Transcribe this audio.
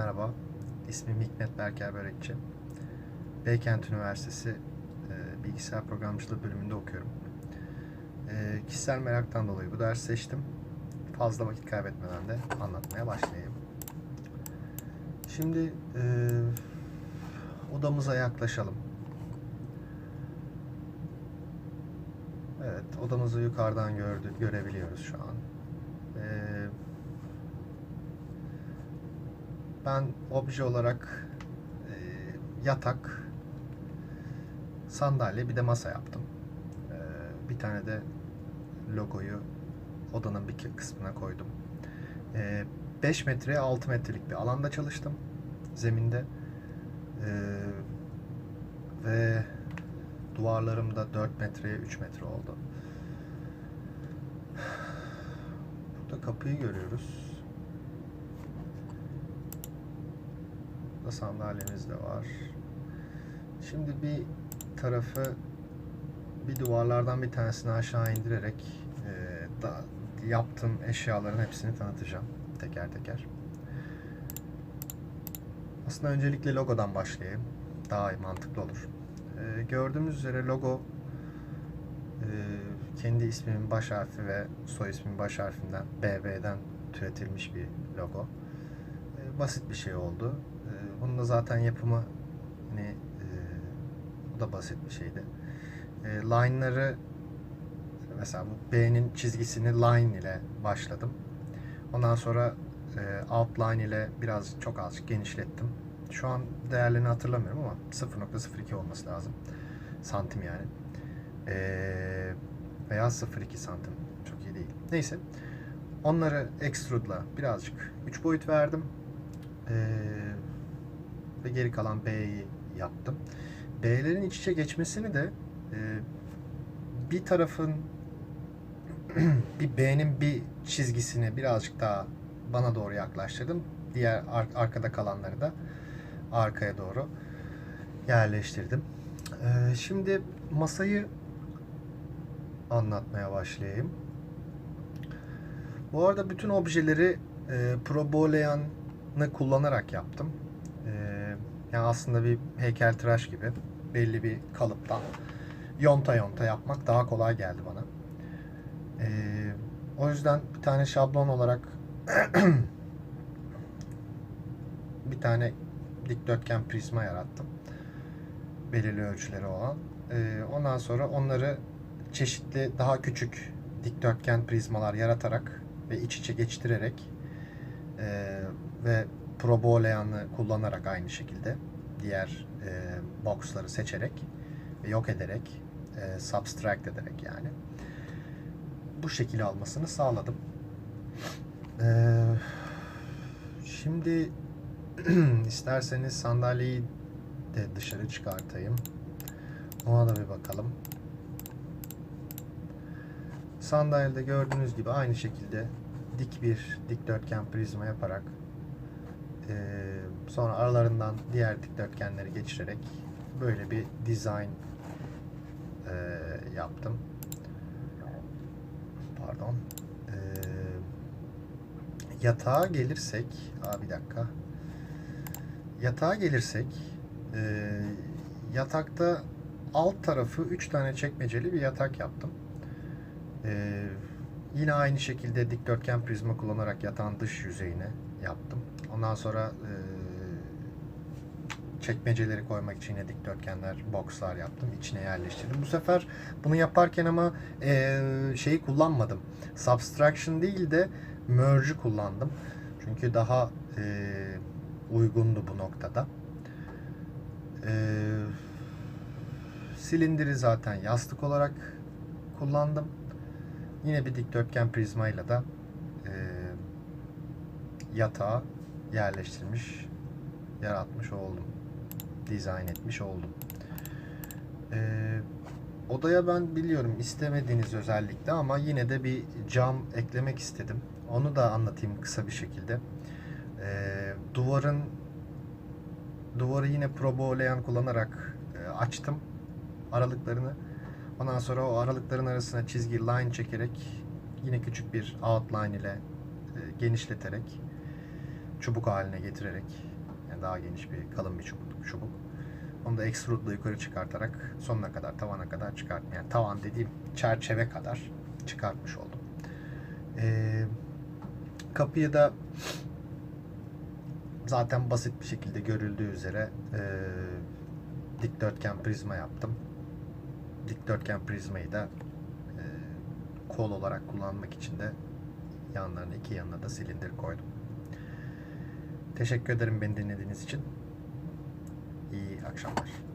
Merhaba, ismim Hikmet Berker Börekçi. Beykent Üniversitesi e, Bilgisayar Programcılığı bölümünde okuyorum. E, kişisel meraktan dolayı bu dersi seçtim. Fazla vakit kaybetmeden de anlatmaya başlayayım. Şimdi e, odamıza yaklaşalım. Evet, odamızı yukarıdan gördü, görebiliyoruz şu an. Ee, ben obje olarak e, yatak, sandalye bir de masa yaptım. Ee, bir tane de logoyu odanın bir kısmına koydum. Ee, 5 metreye 6 metrelik bir alanda çalıştım. Zeminde. Ee, ve duvarlarım da 4 metreye 3 metre oldu. Burada kapıyı görüyoruz. Burada sandalyemiz de var. Şimdi bir tarafı bir duvarlardan bir tanesini aşağı indirerek e, da, yaptığım eşyaların hepsini tanıtacağım teker teker. Aslında öncelikle logodan başlayayım. Daha iyi mantıklı olur. E, gördüğümüz üzere logo e, kendi ismimin baş harfi ve soy ismimin baş harfinden BB'den türetilmiş bir logo. E, basit bir şey oldu. E, bunun da zaten yapımı hani e, da basit bir şeydi. E, line'ları mesela bu B'nin çizgisini line ile başladım. Ondan sonra e, outline ile biraz çok azıcık genişlettim. Şu an değerlerini hatırlamıyorum ama 0.02 olması lazım. Santim yani. Ee, veya 0.2 santim. Çok iyi değil. Neyse. Onları extrude'la birazcık 3 boyut verdim. Ee, ve geri kalan B'yi yaptım. B'lerin iç içe geçmesini de e, bir tarafın bir B'nin bir çizgisini birazcık daha bana doğru yaklaştırdım. Diğer ar- arkada kalanları da arkaya doğru yerleştirdim. Ee, şimdi masayı anlatmaya başlayayım. Bu arada bütün objeleri e, Pro Boolean'ı kullanarak yaptım. Yani aslında bir heykeltıraş gibi belli bir kalıptan yonta yonta yapmak daha kolay geldi bana. E, o yüzden bir tane şablon olarak bir tane dikdörtgen prizma yarattım. Belirli ölçüleri olan. Ee, ondan sonra onları çeşitli daha küçük dikdörtgen prizmalar yaratarak ve iç içe geçtirerek e, ve Pro Boolean'ı kullanarak aynı şekilde diğer e, boxları seçerek ve yok ederek e, subtract ederek yani bu şekil almasını sağladım. Ee, şimdi isterseniz sandalyeyi de dışarı çıkartayım. Ona da bir bakalım. Sandalyede gördüğünüz gibi aynı şekilde dik bir dikdörtgen prizma yaparak sonra aralarından diğer dikdörtgenleri geçirerek böyle bir design eee, yaptım. Pardon. Eee yatağa gelirsek, aa bir dakika. Yatağa gelirsek, e, yatakta alt tarafı 3 tane çekmeceli bir yatak yaptım. E, yine aynı şekilde dikdörtgen prizma kullanarak yatağın dış yüzeyine yaptım. Ondan sonra e, çekmeceleri koymak için yine dikdörtgenler, boxlar yaptım. içine yerleştirdim. Bu sefer bunu yaparken ama e, şeyi kullanmadım. Subtraction değil de merge'ü kullandım. Çünkü daha e, uygundu bu noktada. E, silindiri zaten yastık olarak kullandım. Yine bir dikdörtgen prizmayla da e, yatağa yerleştirmiş, yaratmış oldum. Dizayn etmiş oldum. E, odaya ben biliyorum istemediğiniz özellikle ama yine de bir cam eklemek istedim. Onu da anlatayım kısa bir şekilde. Ee, duvarın duvarı yine Pro Boolean kullanarak e, açtım aralıklarını. Ondan sonra o aralıkların arasına çizgi line çekerek yine küçük bir outline ile e, genişleterek çubuk haline getirerek Yani daha geniş bir kalın bir çubuk. çubuk. Onu da extrude'la yukarı çıkartarak sonuna kadar tavana kadar çıkarttım. Yani tavan dediğim çerçeve kadar çıkartmış oldum. Ee, kapıyı da zaten basit bir şekilde görüldüğü üzere e, dikdörtgen prizma yaptım. Dikdörtgen prizmayı da e, kol olarak kullanmak için de yanlarına iki yanına da silindir koydum. Teşekkür ederim beni dinlediğiniz için. İyi akşamlar.